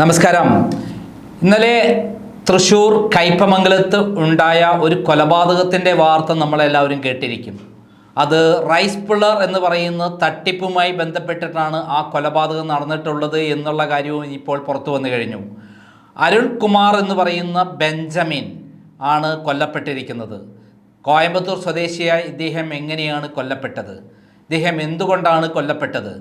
നമസ്കാരം. ഇന്നലെ തൃശൂർ കയ്പമംഗലത്ത് ഉണ്ടായ ഒരു കൊലപാതകത്തിന്റെ വാർത്ത നമ്മളെല്ലാവരും കേട്ടിരിക്കും. അത് റൈസ് പിള്ളർ എന്ന് പറയുന്ന തട്ടിപ്പുമായി ബന്ധപ്പെട്ടിട്ടാണ് ആ കൊലപാതകം നടന്നിട്ടുള്ളത് എന്നുള്ള കാര്യവും ഇപ്പോൾ പുറത്തു വന്നു കഴിഞ്ഞു. അരുൺ കുമാർ എന്ന് പറയുന്ന ബെഞ്ചമിൻ ആണ് കൊല്ലപ്പെട്ടിരിക്കുന്നത്. കോയമ്പത്തൂർ സ്വദേശിയായ ഇദ്ദേഹം എങ്ങനെയാണ് കൊല്ലപ്പെട്ടത്? ഇദ്ദേഹം എന്തുകൊണ്ടാണ് കൊല്ലപ്പെട്ടത്?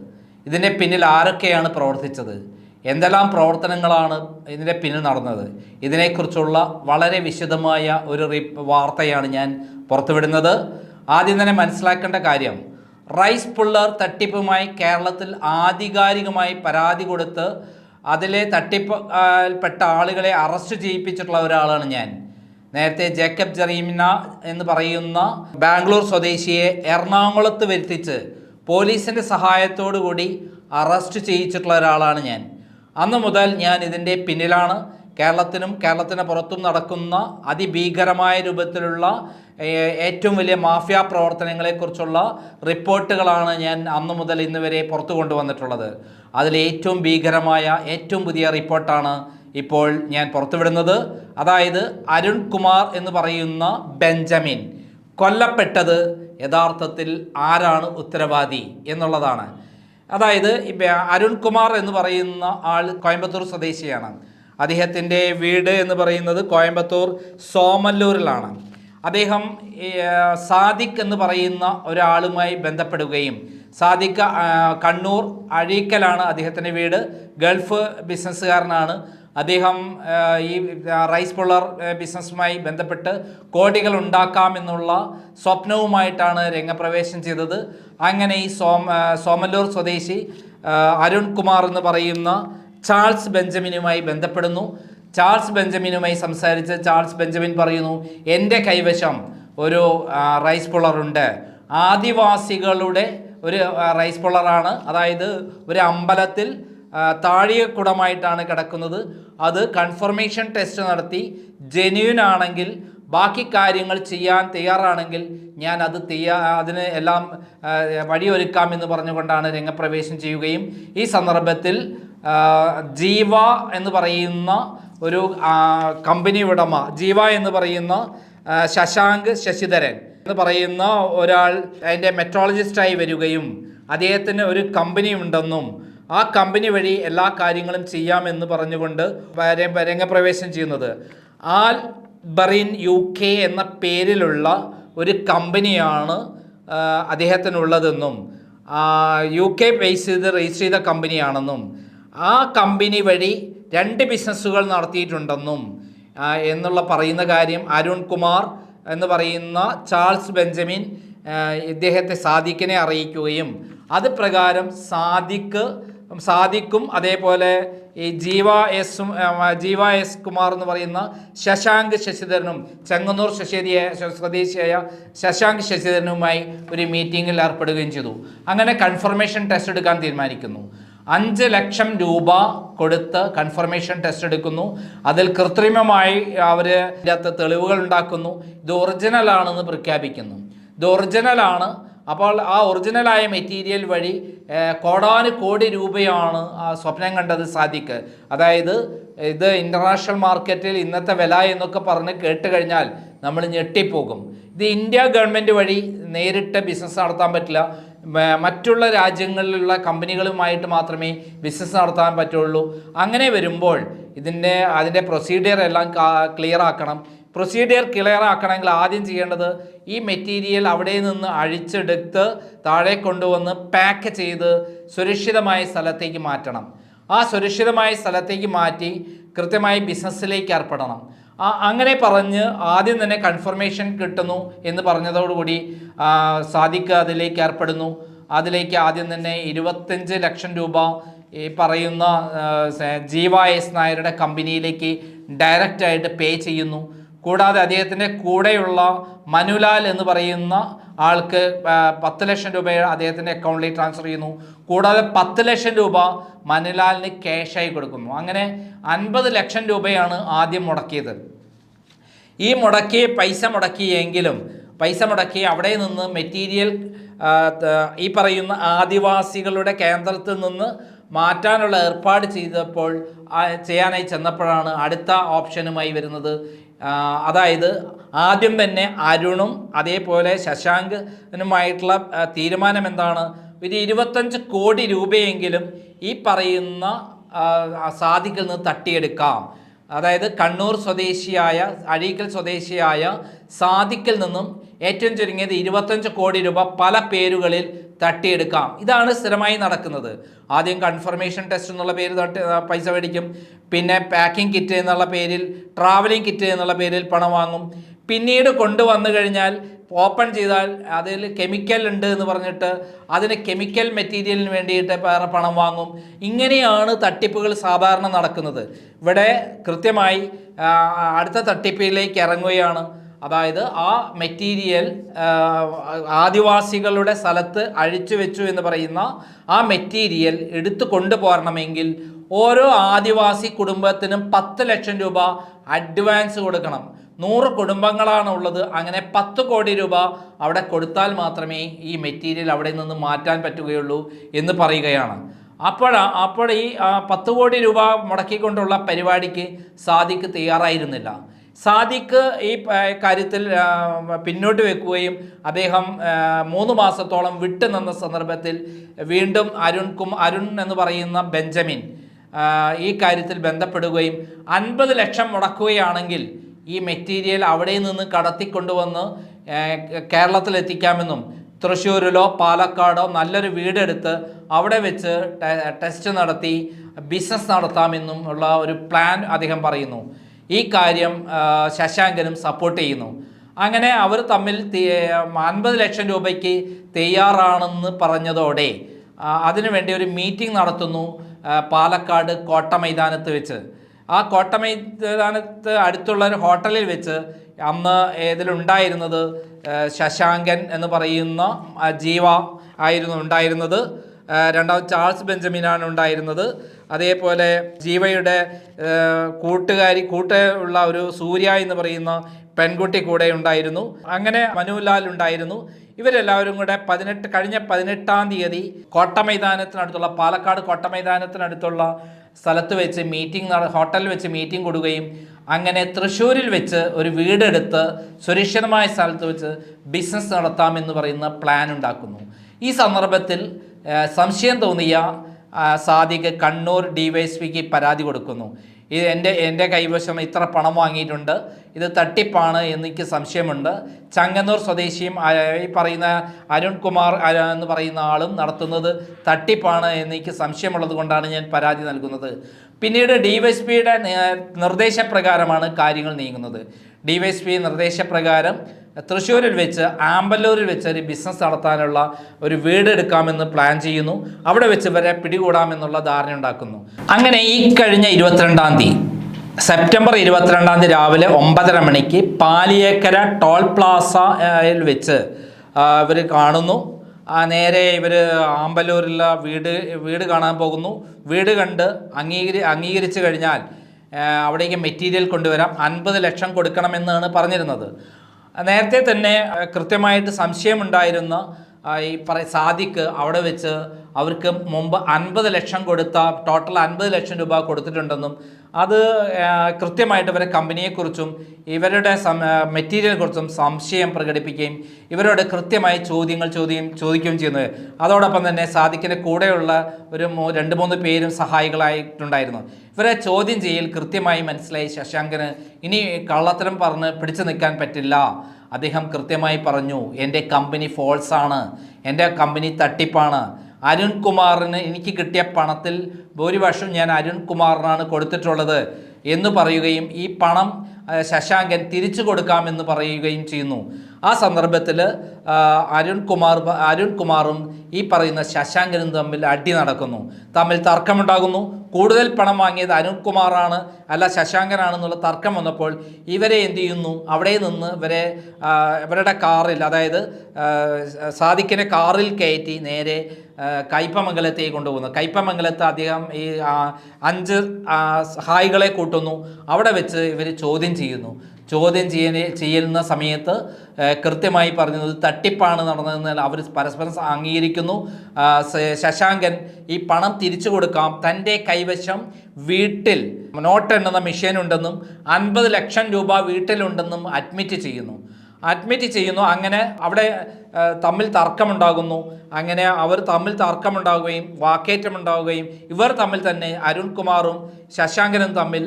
ഇതിന്റെ പിന്നിൽ ആരൊക്കെയാണ് പ്രവർത്തിച്ചത്? എന്തെല്ലാം പ്രവർത്തനങ്ങളാണ് ഇതിന്റെ പിന്നിൽ നടന്നത്? ഇതിനെക്കുറിച്ചുള്ള വളരെ വിശദമായ ഒരു വാർത്തയാണ് ഞാൻ പുറത്തുവിടുന്നത്. ആദ്യം തന്നെ മനസ്സിലാക്കേണ്ട കാര്യം റൈസ് പുള്ളർ തട്ടിപ്പുമായി കേരളത്തിൽ ആധികാരികമായി പരാതി കൊടുത്ത് അതിലെ തട്ടിപ്പ് പെട്ട ആളുകളെ അറസ്റ്റ് ചെയ്യിപ്പിച്ചിട്ടുള്ള ഒരാളാണ് ഞാൻ. നേരത്തെ ജേക്കബ് ജറീമിന എന്ന് പറയുന്ന ബാംഗ്ലൂർ സ്വദേശിയെ എറണാകുളത്ത് വരുത്തിച്ച് പോലീസിന്റെ സഹായത്തോടു കൂടി അറസ്റ്റ് ചെയ്യിച്ചിട്ടുള്ള ഒരാളാണ് ഞാൻ. അന്ന് മുതൽ ഞാൻ ഇതിന്റെ പിന്നിലാണ്. കേരളത്തിനും കേരളത്തിന് പുറത്തും നടക്കുന്ന അതിഭീകരമായ രൂപത്തിലുള്ള ഏറ്റവും വലിയ മാഫിയ പ്രവർത്തനങ്ങളെക്കുറിച്ചുള്ള റിപ്പോർട്ടുകളാണ് ഞാൻ അന്ന് മുതൽ ഇന്ന് വരെ പുറത്തു കൊണ്ടുവന്നിട്ടുള്ളത്. അതിൽ ഏറ്റവും ഭീകരമായ ഏറ്റവും പുതിയ റിപ്പോർട്ടാണ് ഇപ്പോൾ ഞാൻ പുറത്തുവിടുന്നത്. അതായത് അരുൺ കുമാർ എന്ന് പറയുന്ന ബെഞ്ചമിൻ. കൊല്ലപ്പെട്ടത് യഥാർത്ഥത്തിൽ ആരാണ് ഉത്തരവാദി എന്നുള്ളതാണ്. അതായത് അരുൺകുമാർ എന്ന് പറയുന്ന ആൾ കോയമ്പത്തൂർ സ്വദേശിയാണ്. അദ്ദേഹത്തിന്റെ വീട് എന്ന് പറയുന്നത് കോയമ്പത്തൂർ സോമല്ലൂരിലാണ്. അദ്ദേഹം സാദിഖ് എന്ന് പറയുന്ന ഒരാളുമായി ബന്ധപ്പെടുകയും സാദിഖ് കണ്ണൂർ അഴീക്കലാണ് അദ്ദേഹത്തിന്റെ വീട്. ഗൾഫ് ബിസിനസ്സുകാരനാണ്. അദ്ദേഹം ഈ റൈസ് പുള്ളർ ബിസിനസ്സുമായി ബന്ധപ്പെട്ട് കോടികൾ ഉണ്ടാക്കാമെന്നുള്ള സ്വപ്നവുമായിട്ടാണ് രംഗപ്രവേശം ചെയ്തത്. അങ്ങനെ ഈ സോമ സോമല്ലൂർ സ്വദേശി അരുൺ കുമാർ എന്ന് പറയുന്ന ചാൾസ് ബെഞ്ചമിനുമായി ബന്ധപ്പെടുന്നു. ചാൾസ് ബെഞ്ചമിനുമായി സംസാരിച്ച് ചാൾസ് ബെഞ്ചമിൻ പറയുന്നു എന്റെ കൈവശം ഒരു റൈസ് പുള്ളറുണ്ട് ആദിവാസികളുടെ ഒരു റൈസ് പുള്ളറാണ് അതായത് ഒരു അമ്പലത്തിൽ ആ, താഴികക്കുടമായിട്ടാണ് കിടക്കുന്നത്. അത് കൺഫർമേഷൻ ടെസ്റ്റ് നടത്തി. ജെന്യൂൻ ആണെങ്കിൽ ബാക്കി കാര്യങ്ങൾ ചെയ്യാൻ തയ്യാറാണെങ്കിൽ ഞാൻ അത് തയ്യാ അതിന് എല്ലാം ആ, വഴിയൊരുക്കാം എന്ന് പറഞ്ഞുകൊണ്ടാണ് രംഗപ്രവേശം ചെയ്യുകയും. ഈ സന്ദർഭത്തിൽ ജീവ എന്ന് പറയുന്ന ഒരു കമ്പനി ഉടമ ജീവ എന്ന് പറയുന്ന ശശാങ്ക് ശശിധരൻ എന്ന് പറയുന്ന ഒരാൾ അതിന്റെ മെട്രോളജിസ്റ്റായി വരികയും അദ്ദേഹത്തിന് ഒരു കമ്പനി ഉണ്ടെന്നും ആ കമ്പനി വഴി എല്ലാ കാര്യങ്ങളും ചെയ്യാമെന്ന് പറഞ്ഞുകൊണ്ട് രംഗപ്രവേശം ചെയ്യുന്നത്. ആൽ ബറിൻ യു കെ എന്ന പേരിലുള്ള ഒരു കമ്പനിയാണ് അദ്ദേഹത്തിനുള്ളതെന്നും യു കെ ബേസ് ചെയ്ത് രജിസ്റ്റർ ചെയ്ത കമ്പനിയാണെന്നും ആ കമ്പനി വഴി രണ്ട് ബിസിനസ്സുകൾ നടത്തിയിട്ടുണ്ടെന്നും എന്നുള്ള പറയുന്ന കാര്യം അരുൺ കുമാർ എന്ന് പറയുന്ന ചാൾസ് ബെഞ്ചമിൻ ഇദ്ദേഹത്തെ സാദിഖിനെ അറിയിക്കുകയും അത് പ്രകാരം സാദിഖ് സാദിഖും അതേപോലെ ഈ ജീവ എസ് ജീവ എസ് കുമാർ എന്ന് പറയുന്ന ശശാങ്ക് ശശിധരനും ചെങ്ങന്നൂർ ശശിയ സ്വദേശിയായ ശശാങ്ക് ശശിധരനുമായി ഒരു മീറ്റിങ്ങിൽ ഏർപ്പെടുകയും ചെയ്തു. അങ്ങനെ കൺഫർമേഷൻ ടെസ്റ്റ് എടുക്കാൻ തീരുമാനിക്കുന്നു. അഞ്ച് ലക്ഷം രൂപ കൊടുത്ത് കൺഫർമേഷൻ ടെസ്റ്റ് എടുക്കുന്നു. അതിൽ കൃത്രിമമായി അവർ ഇതിനകത്ത് തെളിവുകൾ ഉണ്ടാക്കുന്നു. ഇത് ഒറിജിനലാണെന്ന് പ്രഖ്യാപിക്കുന്നു. ഇത് ഒറിജിനലാണ് അപ്പോൾ ആ ഒറിജിനലായ മെറ്റീരിയൽ വഴി കോടാന് കോടി രൂപയാണ് ആ സ്വപ്നം കണ്ടത് സാദിക്ക് അതായത് ഇത് ഇന്റർനാഷണൽ മാർക്കറ്റിൽ ഇന്നത്തെ വില എന്നൊക്കെ പറഞ്ഞ് കേട്ട് കഴിഞ്ഞാൽ നമ്മൾ ഞെട്ടിപ്പോകും. ഇത് ഇന്ത്യ ഗവൺമെന്റ് വഴി നേരിട്ട് ബിസിനസ് നടത്താൻ പറ്റില്ല. മറ്റുള്ള രാജ്യങ്ങളിലുള്ള കമ്പനികളുമായിട്ട് മാത്രമേ ബിസിനസ് നടത്താൻ പറ്റുള്ളൂ. അങ്ങനെ വരുമ്പോൾ ഇതിന്റെ അതിന്റെ പ്രൊസീഡിയർ എല്ലാം ക്ലിയർ ആക്കണം. പ്രൊസീഡിയർ ക്ലിയർ ആക്കണമെങ്കിൽ ആദ്യം ചെയ്യേണ്ടത് ഈ മെറ്റീരിയൽ അവിടെ നിന്ന് അഴിച്ചെടുത്ത് താഴെ കൊണ്ടുവന്ന് പാക്ക് ചെയ്ത് സുരക്ഷിതമായ സ്ഥലത്തേക്ക് മാറ്റണം. ആ സുരക്ഷിതമായ സ്ഥലത്തേക്ക് മാറ്റി കൃത്യമായി ബിസിനസ്സിലേക്ക് ഏർപ്പെടണം. അങ്ങനെ പറഞ്ഞ് ആദ്യം തന്നെ കൺഫർമേഷൻ കിട്ടുന്നു എന്ന് പറഞ്ഞതോടുകൂടി സാദിഖ് അതിലേക്ക് ഏർപ്പെടുന്നു. അതിലേക്ക് ആദ്യം തന്നെ ഇരുപത്തഞ്ച് ലക്ഷം രൂപ ഈ പറയുന്ന ജീവ എസ് നായരുടെ കമ്പനിയിലേക്ക് ഡയറക്റ്റായിട്ട് പേ ചെയ്യുന്നു. കൂടാതെ അദ്ദേഹത്തിന്റെ കൂടെയുള്ള മനുലാൽ എന്ന് പറയുന്ന ആൾക്ക് പത്ത് ലക്ഷം രൂപ അദ്ദേഹത്തിന്റെ അക്കൗണ്ടിലേക്ക് ട്രാൻസ്ഫർ ചെയ്യുന്നു. കൂടാതെ പത്ത് ലക്ഷം രൂപ മനുലാലിന് ക്യാഷായി കൊടുക്കുന്നു. അങ്ങനെ അൻപത് ലക്ഷം രൂപയാണ് ആദ്യം മുടക്കിയത്. ഈ മുടക്കിയ പൈസ മുടക്കിയെങ്കിലും പൈസ മുടക്കി അവിടെ നിന്ന് മെറ്റീരിയൽ ഈ പറയുന്ന ആദിവാസികളുടെ കേന്ദ്രത്തിൽ നിന്ന് മാറ്റാനുള്ള ഏർപ്പാട് ചെയ്തപ്പോൾ ചെയ്യാനായി ചെന്നപ്പോഴാണ് അടുത്ത ഓപ്ഷനുമായി വരുന്നത്. അതായത് ആദ്യം തന്നെ അരുണും അതേപോലെ ശശാങ്കനുമായിട്ടുള്ള തീരുമാനം എന്താണ്? ഒരു ഇരുപത്തഞ്ച് കോടി രൂപയെങ്കിലും ഈ പറയുന്ന സാധിക്കിൽ നിന്ന് തട്ടിയെടുക്കാം. അതായത് കണ്ണൂർ സ്വദേശിയായ അഴീക്കൽ സ്വദേശിയായ സാധിക്കിൽ നിന്നും ഏറ്റവും ചുരുങ്ങിയത് ഇരുപത്തഞ്ച് കോടി രൂപ പല പേരുകളിൽ തട്ടിയെടുക്കാം. ഇതാണ് സ്ഥിരമായി നടക്കുന്നത്. ആദ്യം കൺഫർമേഷൻ ടെസ്റ്റ് എന്നുള്ള പേര് തട്ടി പൈസ മേടിക്കും. പിന്നെ പാക്കിംഗ് കിറ്റ് എന്നുള്ള പേരിൽ ട്രാവലിംഗ് കിറ്റ് എന്നുള്ള പേരിൽ പണം വാങ്ങും. പിന്നീട് കൊണ്ടുവന്നു കഴിഞ്ഞാൽ ഓപ്പൺ ചെയ്താൽ അതിൽ കെമിക്കൽ ഉണ്ട് എന്ന് പറഞ്ഞിട്ട് അതിന് കെമിക്കൽ മെറ്റീരിയലിന് വേണ്ടിയിട്ട് വേറെ പണം വാങ്ങും. ഇങ്ങനെയാണ് തട്ടിപ്പുകൾ സാധാരണ നടക്കുന്നത്. ഇവിടെ കൃത്യമായി അടുത്ത തട്ടിപ്പിലേക്ക് ഇറങ്ങുകയാണ്. അതായത് ആ മെറ്റീരിയൽ ആദിവാസികളുടെ സ്ഥലത്ത് അഴിച്ചു വെച്ചു എന്ന് പറയുന്ന ആ മെറ്റീരിയൽ എടുത്തു കൊണ്ടുപോരണമെങ്കിൽ ഓരോ ആദിവാസി കുടുംബത്തിനും പത്ത് ലക്ഷം രൂപ അഡ്വാൻസ് കൊടുക്കണം. നൂറ് കുടുംബങ്ങളാണ് ഉള്ളത്. അങ്ങനെ പത്ത് കോടി രൂപ അവിടെ കൊടുത്താൽ മാത്രമേ ഈ മെറ്റീരിയൽ അവിടെ നിന്ന് മാറ്റാൻ പറ്റുകയുള്ളൂ എന്ന് പറയുകയാണ്. അപ്പോഴാണ് അപ്പോൾ ഈ പത്ത് കോടി രൂപ മുടക്കിക്കൊണ്ടുള്ള പരിപാടിക്ക് സാദിക്ക് തയ്യാറായിരുന്നില്ല. സാദിക്ക് ഈ കാര്യത്തിൽ പിന്നോട്ട് വെക്കുകയും അദ്ദേഹം മൂന്ന് മാസത്തോളം വിട്ടു നിന്ന സന്ദർഭത്തിൽ വീണ്ടും അരുൺ കും അരുൺ എന്ന് പറയുന്ന ബെഞ്ചമിൻ ഈ കാര്യത്തിൽ ബന്ധപ്പെടുകയും അൻപത് ലക്ഷം മുടക്കുകയാണെങ്കിൽ ഈ മെറ്റീരിയൽ അവിടെ നിന്ന് കടത്തിക്കൊണ്ടുവന്ന് കേരളത്തിൽ എത്തിക്കാമെന്നും തൃശ്ശൂരിലോ പാലക്കാടോ നല്ലൊരു വീടെടുത്ത് അവിടെ വെച്ച് ടെസ്റ്റ് നടത്തി ബിസിനസ് നടത്താമെന്നും ഉള്ള ഒരു പ്ലാൻ അദ്ദേഹം പറയുന്നു. ഈ കാര്യം ശശാങ്കനും സപ്പോർട്ട് ചെയ്യുന്നു. അങ്ങനെ അവർ തമ്മിൽ അൻപത് ലക്ഷം രൂപയ്ക്ക് തയ്യാറാണെന്ന് പറഞ്ഞതോടെ അതിനുവേണ്ടി ഒരു മീറ്റിംഗ് നടത്തുന്നു പാലക്കാട് കോട്ട മൈതാനത്ത് വെച്ച്. ആ കോട്ട മൈതാനത്ത് അടുത്തുള്ള ഒരു ഹോട്ടലിൽ വെച്ച് അന്ന് ഇതിലുണ്ടായിരുന്നത് ശശാങ്കൻ എന്ന് പറയുന്ന ജീവ ആയിരുന്നു ഉണ്ടായിരുന്നത്. രണ്ടാമത് ചാൾസ് ബെഞ്ചമിനാണ് ഉണ്ടായിരുന്നത്. അതേപോലെ ജീവയുടെ കൂട്ടുകാരി കൂട്ടുകാരി കൂട്ടുള്ള ഒരു സൂര്യ എന്ന് പറയുന്ന പെൺകുട്ടി കൂടെ ഉണ്ടായിരുന്നു. അങ്ങനെ മനുലാൽ ഉണ്ടായിരുന്നു. ഇവരെല്ലാവരും കൂടെ പതിനെട്ട് കഴിഞ്ഞ പതിനെട്ടാം തീയതി കോട്ട മൈതാനത്തിനടുത്തുള്ള പാലക്കാട് കോട്ട മൈതാനത്തിനടുത്തുള്ള സ്ഥലത്ത് വെച്ച് മീറ്റിംഗ് നട ഹോട്ടലിൽ വെച്ച് മീറ്റിംഗ് കൊടുക്കുകയും അങ്ങനെ തൃശ്ശൂരിൽ വെച്ച് ഒരു വീടെടുത്ത് സുരക്ഷിതമായ സ്ഥലത്ത് വെച്ച് ബിസിനസ് നടത്താമെന്ന് പറയുന്ന പ്ലാൻ ഉണ്ടാക്കുന്നു. ഈ സന്ദർഭത്തിൽ സംശയം തോന്നിയ സാദിഖ് കണ്ണൂർ ഡിവൈഎസ്പിക്ക് പരാതി കൊടുക്കുന്നു. ഇത് എന്റെ എന്റെ കൈവശം ഇത്ര പണം വാങ്ങിയിട്ടുണ്ട്. ഇത് തട്ടിപ്പാണ് എനിക്ക് സംശയമുണ്ട്. ചങ്ങന്നൂർ സ്വദേശിയും ഈ പറയുന്ന അരുൺകുമാർ എന്ന് പറയുന്ന ആളും നടത്തുന്നത് തട്ടിപ്പാണ് എനിക്ക് സംശയമുള്ളത് കൊണ്ടാണ് ഞാൻ പരാതി നൽകുന്നത്. പിന്നീട് ഡി വൈ എസ് പിയുടെ നിർദ്ദേശപ്രകാരമാണ് കാര്യങ്ങൾ നീങ്ങുന്നത്. ഡി വൈ എസ് പി നിർദ്ദേശപ്രകാരം തൃശ്ശൂരിൽ വെച്ച് ആമ്പല്ലൂരിൽ വെച്ച് ഒരു ബിസിനസ് നടത്താനുള്ള ഒരു വീട് എടുക്കാമെന്ന് പ്ലാൻ ചെയ്യുന്നു. അവിടെ വെച്ച് ഇവരെ പിടികൂടാമെന്നുള്ള ധാരണ ഉണ്ടാക്കുന്നു. അങ്ങനെ ഈ കഴിഞ്ഞ ഇരുപത്തിരണ്ടാം തീയതി സെപ്റ്റംബർ ഇരുപത്തിരണ്ടാം തീയതി രാവിലെ ഒമ്പതര മണിക്ക് പാലിയേക്കര ടോൾ പ്ലാസയിൽ വെച്ച് ഇവർ കാണുന്നു. നേരെ ഇവർ ആമ്പല്ലൂരിലുള്ള വീട് വീട് കാണാൻ പോകുന്നു. വീട് കണ്ട് അംഗീകരി അംഗീകരിച്ചു കഴിഞ്ഞാൽ അവിടേക്ക് മെറ്റീരിയൽ കൊണ്ടുവരാം. അൻപത് ലക്ഷം കൊടുക്കണമെന്നാണ് പറഞ്ഞിരുന്നത്. നേരത്തെ തന്നെ കൃത്യമായിട്ട് സംശയമുണ്ടായിരുന്ന ഈ പറ സാദിക്ക് അവിടെ വെച്ച് അവർക്ക് മുമ്പ് അൻപത് ലക്ഷം കൊടുത്ത ടോട്ടൽ അൻപത് ലക്ഷം രൂപ കൊടുത്തിട്ടുണ്ടെന്നും അത് കൃത്യമായിട്ട് ഇവരെ കമ്പനിയെക്കുറിച്ചും ഇവരുടെ മെറ്റീരിയലിനെക്കുറിച്ചും സംശയം പ്രകടിപ്പിക്കുകയും ഇവരോട് കൃത്യമായി ചോദ്യങ്ങൾ ചോദ്യം ചോദിക്കുകയും ചെയ്യുന്നത്. അതോടൊപ്പം തന്നെ സാദിക്കിന്റെ കൂടെയുള്ള ഒരു രണ്ട് മൂന്ന് പേരും സഹായികളായിട്ടുണ്ടായിരുന്നു. ഇവരെ ചോദ്യം ചെയ്യൽ കൃത്യമായി മനസ്സിലായി ശശാങ്കന് ഇനി കള്ളത്തരം പറഞ്ഞ് പിടിച്ചു നിൽക്കാൻ പറ്റില്ല. അദ്ദേഹം കൃത്യമായി പറഞ്ഞു എന്റെ കമ്പനി ഫോൾസ് ആണ് എന്റെ കമ്പനി തട്ടിപ്പാണ്. അരുൺ കുമാറിന് എനിക്ക് കിട്ടിയ പണത്തിൽ ഭൂരിപക്ഷം ഞാൻ അരുൺ കുമാറിനാണ് കൊടുത്തിട്ടുള്ളത് എന്ന് പറയുകയും ഈ പണം ശശാങ്കൻ തിരിച്ചു കൊടുക്കാമെന്ന് പറയുകയും ചെയ്യുന്നു. ആ സന്ദർഭത്തിൽ അരുൺ കുമാർ അരുൺ കുമാറും ഈ പറയുന്ന ശശാങ്കനും തമ്മിൽ അടി നടക്കുന്നു. തമ്മിൽ തർക്കമുണ്ടാകുന്നു. കൂടുതൽ പണം വാങ്ങിയത് അരുൺ കുമാറാണ് അല്ല ശശാങ്കനാണെന്നുള്ള തർക്കം വന്നപ്പോൾ ഇവരെ എന്ത് ചെയ്യുന്നു? അവിടെ നിന്ന് ഇവരെ ഇവരുടെ കാറിൽ അതായത് സാദിക്കിനെ കാറിൽ കയറ്റി നേരെ കയ്പമംഗലത്തേക്ക് കൊണ്ടുപോകുന്നു. കയ്പമംഗലത്ത് അദ്ദേഹം ഈ അഞ്ച് ഹായികളെ കൂട്ടുന്നു. അവിടെ വെച്ച് ഇവർ ചോദ്യം ചെയ്യുന്നു. ചോദ്യം ചെയ്യ ചെയ്യുന്ന സമയത്ത് കൃത്യമായി പറഞ്ഞത് തട്ടിപ്പാണ് നടന്നതെന്ന് അവർ പരസ്പരം അംഗീകരിക്കുന്നു. ശശാങ്കൻ ഈ പണം തിരിച്ചു കൊടുക്കാം. തന്റെ കൈവശം വീട്ടിൽ നോട്ട് എണ്ണുന്ന മെഷീൻ ഉണ്ടെന്നും അൻപത് ലക്ഷം രൂപ വീട്ടിലുണ്ടെന്നും അഡ്മിറ്റ് ചെയ്യുന്നു. അഡ്മിറ്റ് ചെയ്യുന്നു. അങ്ങനെ അവിടെ തമ്മിൽ തർക്കമുണ്ടാകുന്നു. അങ്ങനെ അവർ തമ്മിൽ തർക്കമുണ്ടാകുകയും വാക്കേറ്റമുണ്ടാവുകയും ഇവർ തമ്മിൽ തന്നെ അരുൺകുമാറും ശശാങ്കനും തമ്മിൽ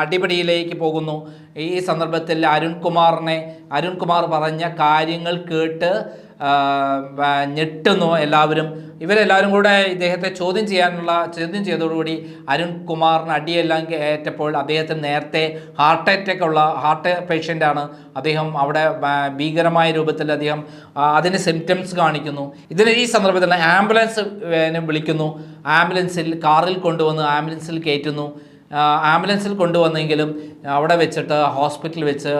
അടിപിടിയിലേക്ക് പോകുന്നു. ഈ സന്ദർഭത്തിൽ അരുൺകുമാറിനെ അരുൺകുമാർ പറഞ്ഞ കാര്യങ്ങൾ കേട്ട് ഞെട്ടുന്നു എല്ലാവരും. ഇവരെല്ലാവരും കൂടെ ഇദ്ദേഹത്തെ ചോദ്യം ചെയ്യാനുള്ള ചോദ്യം ചെയ്തതോടുകൂടി അരുൺകുമാറിന് അടിയെല്ലാം ഏറ്റപ്പോൾ അദ്ദേഹത്തിന് നേരത്തെ ഹാർട്ട് അറ്റാക്ക് ഉള്ള ഹാർട്ട് പേഷ്യന്റാണ് അദ്ദേഹം അവിടെ ഭീകരമായ രൂപത്തിൽ അദ്ദേഹം അതിന് സിംറ്റംസ് കാണിക്കുന്നു. ഇതിന് ഈ സന്ദർഭത്തിൽ ആംബുലൻസ് വിളിക്കുന്നു. ആംബുലൻസിൽ കാറിൽ കൊണ്ടുവന്ന് ആംബുലൻസിൽ കയറ്റുന്നു. ആംബുലൻസിൽ കൊണ്ടുവന്നെങ്കിലും അവിടെ വെച്ചിട്ട് ഹോസ്പിറ്റലിൽ വെച്ച്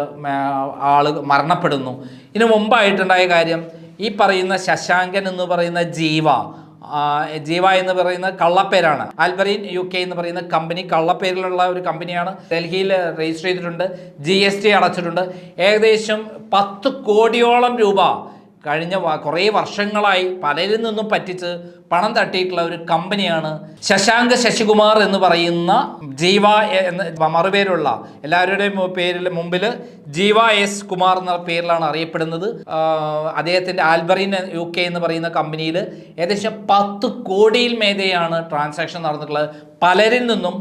ആൾ മരണപ്പെടുന്നു. ഇതിനു മുമ്പായിട്ടുണ്ടായ കാര്യം ഈ പറയുന്ന ശശാങ്കൻ എന്ന് പറയുന്ന ജീവ ജീവ എന്ന് പറയുന്ന കള്ളപ്പേരാണ്. ആൽബറീൻ യു കെ എന്ന് പറയുന്ന കമ്പനി കള്ളപ്പേരിലുള്ള ഒരു കമ്പനിയാണ്. ഡൽഹിയിൽ രജിസ്റ്റർ ചെയ്തിട്ടുണ്ട് ജി അടച്ചിട്ടുണ്ട്. ഏകദേശം പത്ത് കോടിയോളം രൂപ കഴിഞ്ഞ കുറേ വർഷങ്ങളായി പലരിൽ നിന്നും പറ്റിച്ച് പണം തട്ടിയിട്ടുള്ള ഒരു കമ്പനിയാണ് ശശാങ്ക് ശശികുമാർ എന്ന് പറയുന്ന ജീവ എന്ന മറുപേരുള്ള എല്ലാവരുടെയും പേരിൽ മുമ്പിൽ ജീവ എസ് കുമാർ എന്ന പേരിലാണ് അറിയപ്പെടുന്നത്. അദ്ദേഹത്തിന്റെ ആൽബറിൻ യു കെ എന്ന് പറയുന്ന കമ്പനിയിൽ ഏകദേശം പത്ത് കോടിയിൽ മേതെയാണ് ട്രാൻസാക്ഷൻ നടന്നിട്ടുള്ളത്. പലരിൽ നിന്നും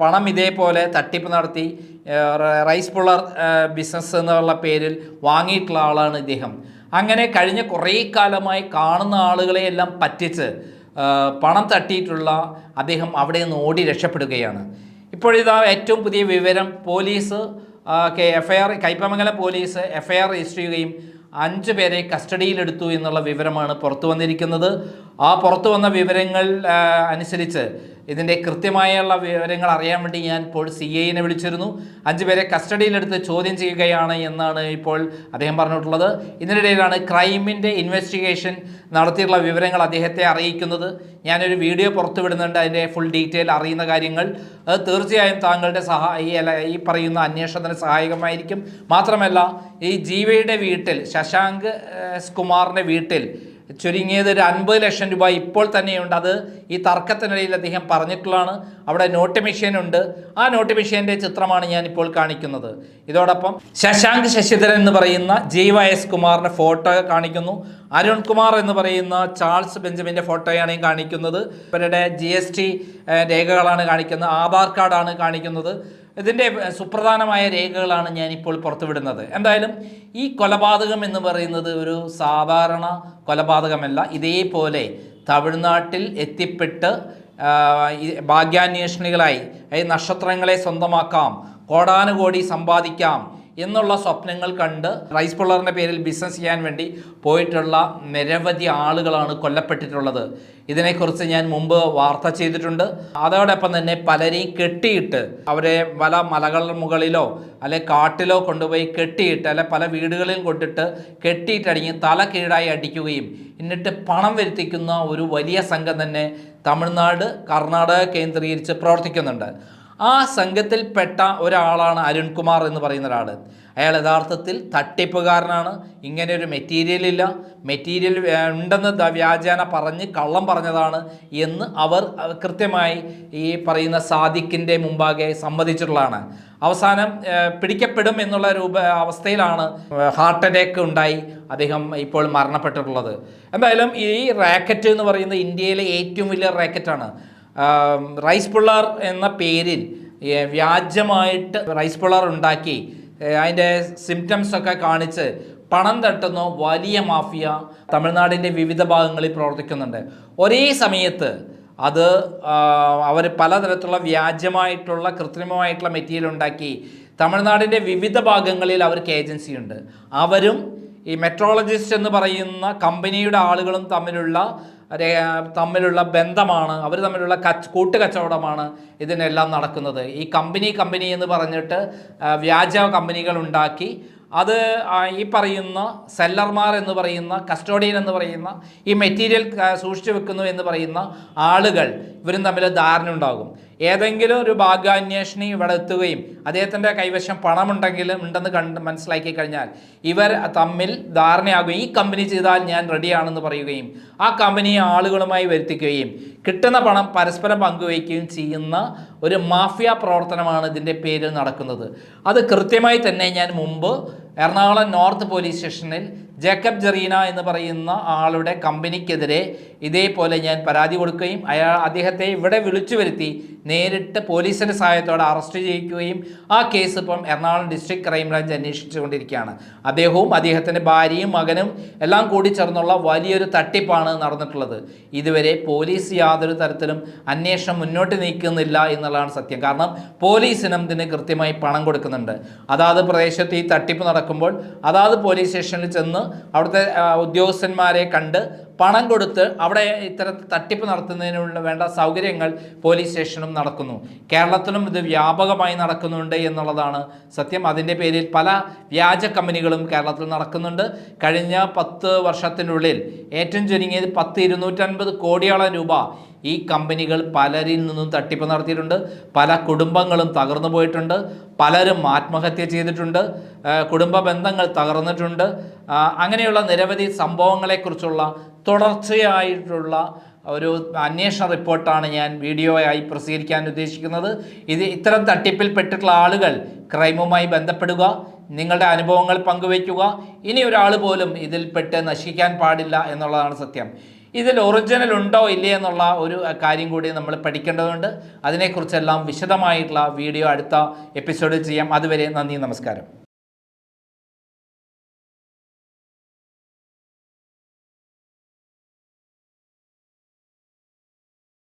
പണം ഇതേപോലെ തട്ടിപ്പ് നടത്തി റൈസ് പുള്ളർ ബിസിനസ് എന്നുള്ള പേരിൽ വാങ്ങിയിട്ടുള്ള ആളാണ് ഇദ്ദേഹം. അങ്ങനെ കഴിഞ്ഞ കുറേ കാലമായി കാണുന്ന ആളുകളെ എല്ലാം പറ്റിച്ച് പണം തട്ടിയിട്ടുള്ള അദ്ദേഹം അവിടെ നിന്ന് ഓടി രക്ഷപ്പെടുകയാണ്. ഇപ്പോഴിതാ ഏറ്റവും പുതിയ വിവരം police F I R Kaippamangalam police F R register ചെയ്യുകയും അഞ്ച് പേരെ കസ്റ്റഡിയിലെടുത്തു എന്നുള്ള വിവരമാണ് പുറത്തു വന്നിരിക്കുന്നത്. ആ പുറത്തു വന്ന വിവരങ്ങൾ അനുസരിച്ച് ഇതിന്റെ കൃത്യമായുള്ള വിവരങ്ങൾ അറിയാൻ വേണ്ടി ഞാൻ ഇപ്പോൾ സി ഐനെ വിളിച്ചിരുന്നു. അഞ്ചുപേരെ കസ്റ്റഡിയിലെടുത്ത് ചോദ്യം ചെയ്യുകയാണ് എന്നാണ് ഇപ്പോൾ അദ്ദേഹം പറഞ്ഞിട്ടുള്ളത്. ഇതിനിടയിലാണ് ക്രൈമിന്റെ ഇൻവെസ്റ്റിഗേഷൻ നടത്തിയിട്ടുള്ള വിവരങ്ങൾ അദ്ദേഹത്തെ അറിയിക്കുന്നത്. ഞാനൊരു വീഡിയോ പുറത്തുവിടുന്നുണ്ട് അതിന്റെ ഫുൾ ഡീറ്റെയിൽ അറിയുന്ന കാര്യങ്ങൾ. അത് തീർച്ചയായും താങ്കളുടെ സഹായ ഈ പറയുന്ന അന്വേഷണത്തിന് സഹായകമായിരിക്കും. മാത്രമല്ല ഈ ജീവയുടെ വീട്ടിൽ ശശാങ്ക് കുമാറിന്റെ വീട്ടിൽ ചുരുങ്ങിയത് ഒരു അൻപത് ലക്ഷം രൂപ ഇപ്പോൾ തന്നെയുണ്ട്. അത് ഈ തർക്കത്തിനിടയിൽ അദ്ദേഹം പറഞ്ഞിട്ടുള്ളതാണ്. അവിടെ നോട്ട് മെഷീൻ ഉണ്ട്. ആ നോട്ട് മെഷീന്റെ ചിത്രമാണ് ഞാൻ ഇപ്പോൾ കാണിക്കുന്നത്. ഇതോടൊപ്പം ശശാങ്ക് ശശിധരൻ എന്ന് പറയുന്ന ജീവ എസ് കുമാറിന്റെ ഫോട്ടോ കാണിക്കുന്നു. അരുൺകുമാർ എന്ന് പറയുന്ന ചാൾസ് ബെഞ്ചമിന്റെ ഫോട്ടോയാണ് കാണിക്കുന്നത്. ഇവരുടെ ജി എസ് ടി രേഖകളാണ് കാണിക്കുന്നത്. ആധാർ കാർഡാണ് കാണിക്കുന്നത്. ഇതിന്റെ സുപ്രധാനമായ രേഖകളാണ് ഞാനിപ്പോൾ പുറത്തുവിടുന്നത്. എന്തായാലും ഈ കൊലപാതകം എന്ന് പറയുന്നത് ഒരു സാധാരണ കൊലപാതകമല്ല. ഇതേപോലെ തമിഴ്നാട്ടിൽ എത്തിപ്പെട്ട് ഭാഗ്യാന്വേഷണികളായി. നക്ഷത്രങ്ങളെ സ്വന്തമാക്കാം. കോടാനുകോടി സമ്പാദിക്കാം. എന്നുള്ള സ്വപ്നങ്ങൾ കണ്ട് റൈസ് പുള്ളറിന്റെ പേരിൽ ബിസിനസ് ചെയ്യാൻ വേണ്ടി പോയിട്ടുള്ള നിരവധി ആളുകളാണ് കൊല്ലപ്പെട്ടിട്ടുള്ളത്. ഇതിനെക്കുറിച്ച് ഞാൻ മുമ്പ് വാർത്ത ചെയ്തിട്ടുണ്ട്. അതോടൊപ്പം തന്നെ പലരെയും കെട്ടിയിട്ട് അവരെ പല മലകളുടെ മുകളിലോ അല്ലെ കാട്ടിലോ കൊണ്ടുപോയി കെട്ടിയിട്ട് അല്ലെ പല വീടുകളിൽ കൊണ്ടിട്ട് കെട്ടിയിട്ടടിഞ്ഞ് തല കീഴായി അടിക്കുകയും എന്നിട്ട് പണം വരുത്തിക്കുന്ന ഒരു വലിയ സംഘം തന്നെ തമിഴ്നാട് കർണാടക കേന്ദ്രീകരിച്ച് പ്രവർത്തിക്കുന്നുണ്ട്. ആ സംഘത്തിൽപ്പെട്ട ഒരാളാണ് അരുൺകുമാർ എന്ന് പറയുന്ന ഒരാൾ. അയാൾ യഥാർത്ഥത്തിൽ തട്ടിപ്പുകാരനാണ്. ഇങ്ങനെ ഒരു മെറ്റീരിയൽ ഇല്ല. മെറ്റീരിയൽ ഉണ്ടെന്ന് വ്യാജേന പറഞ്ഞ് കള്ളം പറഞ്ഞതാണ് എന്ന് അവർ കൃത്യമായി ഈ പറയുന്ന സാദിഖിന്റെ മുമ്പാകെ സമ്മതിച്ചിട്ടുള്ളതാണ്. അവസാനം പിടിക്കപ്പെടും എന്നുള്ള രൂപ അവസ്ഥയിലാണ് ഹാർട്ട് അറ്റാക്ക് ഉണ്ടായി അദ്ദേഹം ഇപ്പോൾ മരണപ്പെട്ടിട്ടുള്ളത്. എന്തായാലും ഈ റാക്കറ്റ് എന്ന് പറയുന്നത് ഇന്ത്യയിലെ ഏറ്റവും വലിയ റാക്കറ്റാണ് റൈസ് പുള്ളർ എന്ന പേരിൽ വ്യാജമായിട്ട് റൈസ് പുള്ളർ ഉണ്ടാക്കി അതിന്റെ സിംറ്റംസൊക്കെ കാണിച്ച് പണം തട്ടുന്ന വലിയ മാഫിയ തമിഴ്നാടിന്റെ വിവിധ ഭാഗങ്ങളിൽ പ്രവർത്തിക്കുന്നുണ്ട്. ഒരേ സമയത്ത് അത് അവർ പലതരത്തിലുള്ള വ്യാജമായിട്ടുള്ള കൃത്രിമമായിട്ടുള്ള മെറ്റീരിയൽ ഉണ്ടാക്കി തമിഴ്നാടിന്റെ വിവിധ ഭാഗങ്ങളിൽ അവർക്ക് ഏജൻസി ഉണ്ട്. അവരും ഈ മെട്രോളജിസ്റ്റ് എന്ന് പറയുന്ന കമ്പനിയുടെ ആളുകളും തമ്മിലുള്ള തമ്മിലുള്ള ബന്ധമാണ് അവർ തമ്മിലുള്ള കച്ച് കൂട്ടുകച്ചവടമാണ് ഇതിനെല്ലാം നടക്കുന്നത്. ഈ കമ്പനി കമ്പനി എന്ന് പറഞ്ഞിട്ട് വ്യാജ കമ്പനികൾ ഉണ്ടാക്കി അത് ഈ പറയുന്ന സെല്ലർമാർ എന്ന് പറയുന്ന കസ്റ്റോഡിയൻ എന്ന് പറയുന്ന ഈ മെറ്റീരിയൽ സൂക്ഷിച്ചു വെക്കുന്നു എന്ന് പറയുന്ന ആളുകൾ ഇവരും തമ്മിൽ ധാരണ ഉണ്ടാകും. ഏതെങ്കിലും ഒരു ഭാഗ്യാന്വേഷണി ഇവിടെ എത്തുകയും അദ്ദേഹത്തിന്റെ കൈവശം പണമുണ്ടെങ്കിൽ ഉണ്ടെന്ന് കണ്ട് മനസ്സിലാക്കി കഴിഞ്ഞാൽ ഇവർ തമ്മിൽ ധാരണയാകുകയും ഈ കമ്പനി ചെയ്താൽ ഞാൻ റെഡിയാണെന്ന് പറയുകയും ആ കമ്പനിയെ ആളുകളുമായി വരുത്തിക്കുകയും കിട്ടുന്ന പണം പരസ്പരം പങ്കുവയ്ക്കുകയും ചെയ്യുന്ന ഒരു മാഫിയ പ്രവർത്തനമാണ് ഇതിന്റെ പേരിൽ നടക്കുന്നത്. അത് കൃത്യമായി തന്നെ ഞാൻ മുമ്പ് എറണാകുളം നോർത്ത് പോലീസ് സ്റ്റേഷനിൽ ജേക്കബ് ജെറീന എന്ന് പറയുന്ന ആളുടെ കമ്പനിക്കെതിരെ ഇതേപോലെ ഞാൻ പരാതി കൊടുക്കുകയും അയാൾ അദ്ദേഹത്തെ ഇവിടെ വിളിച്ചു വരുത്തി നേരിട്ട് പോലീസിന്റെ സഹായത്തോടെ അറസ്റ്റ് ചെയ്യിക്കുകയും ആ കേസ് ഇപ്പം എറണാകുളം ഡിസ്ട്രിക്ട് ക്രൈംബ്രാഞ്ച് അന്വേഷിച്ചുകൊണ്ടിരിക്കുകയാണ്. അദ്ദേഹവും അദ്ദേഹത്തിന്റെ ഭാര്യയും മകനും എല്ലാം കൂടി ചേർന്നുള്ള വലിയൊരു തട്ടിപ്പാണ് നടന്നിട്ടുള്ളത്. ഇതുവരെ പോലീസ് യാതൊരു തരത്തിലും അന്വേഷണം മുന്നോട്ട് നീക്കുന്നില്ല എന്നുള്ളതാണ് സത്യം. കാരണം പോലീസിനും ഇതിന് കൃത്യമായി പണം കൊടുക്കുന്നുണ്ട്. അതാത് പ്രദേശത്ത് ഈ തട്ടിപ്പ് നടക്കുമ്പോൾ അതാത് പോലീസ് സ്റ്റേഷനിൽ ചെന്ന് അവിടുത്തെ ഉദ്യോഗസ്ഥന്മാരെ കണ്ട് പണം കൊടുത്ത് അവിടെ ഇത്തരത്തിൽ തട്ടിപ്പ് നടത്തുന്നതിനുള്ള വേണ്ട സൗകര്യങ്ങൾ പോലീസ് സ്റ്റേഷനും നടക്കുന്നു. കേരളത്തിലും ഇത് വ്യാപകമായി നടക്കുന്നുണ്ട് എന്നുള്ളതാണ് സത്യം. അതിന്റെ പേരിൽ പല വ്യാജ കമ്പനികളും കേരളത്തിൽ നടക്കുന്നുണ്ട്. കഴിഞ്ഞ പത്ത് വർഷത്തിനുള്ളിൽ ഏറ്റവും ചുരുങ്ങിയത് പത്ത് ഇരുന്നൂറ്റൻപത് കോടിയോളം രൂപ ഈ കമ്പനികൾ പലരിൽ നിന്നും തട്ടിപ്പ് നടത്തിയിട്ടുണ്ട്. പല കുടുംബങ്ങളും തകർന്നു പോയിട്ടുണ്ട്. പലരും ആത്മഹത്യ ചെയ്തിട്ടുണ്ട്. കുടുംബ ബന്ധങ്ങൾ തകർന്നിട്ടുണ്ട്. അങ്ങനെയുള്ള നിരവധി സംഭവങ്ങളെക്കുറിച്ചുള്ള തുടർച്ചയായിട്ടുള്ള ഒരു അന്വേഷണ റിപ്പോർട്ടാണ് ഞാൻ വീഡിയോ ആയി പ്രസിദ്ധീകരിക്കാൻ ഉദ്ദേശിക്കുന്നത്. ഇത് ഇത്തരം തട്ടിപ്പിൽ പെട്ടിട്ടുള്ള ആളുകൾ ക്രൈമുമായി ബന്ധപ്പെടുക നിങ്ങളുടെ അനുഭവങ്ങൾ പങ്കുവയ്ക്കുക ഇനി ഒരാൾ പോലും ഇതിൽപ്പെട്ട് നശിക്കാൻ പാടില്ല എന്നുള്ളതാണ് സത്യം. ഇതിൽ ഒറിജിനൽ ഉണ്ടോ ഇല്ലേ എന്നുള്ള ഒരു കാര്യം കൂടി നമ്മൾ പഠിക്കേണ്ടതുണ്ട്. അതിനെക്കുറിച്ചെല്ലാം വിശദമായിട്ടുള്ള വീഡിയോ അടുത്ത എപ്പിസോഡിൽ ചെയ്യാം. അതുവരെ നന്ദി നമസ്കാരം.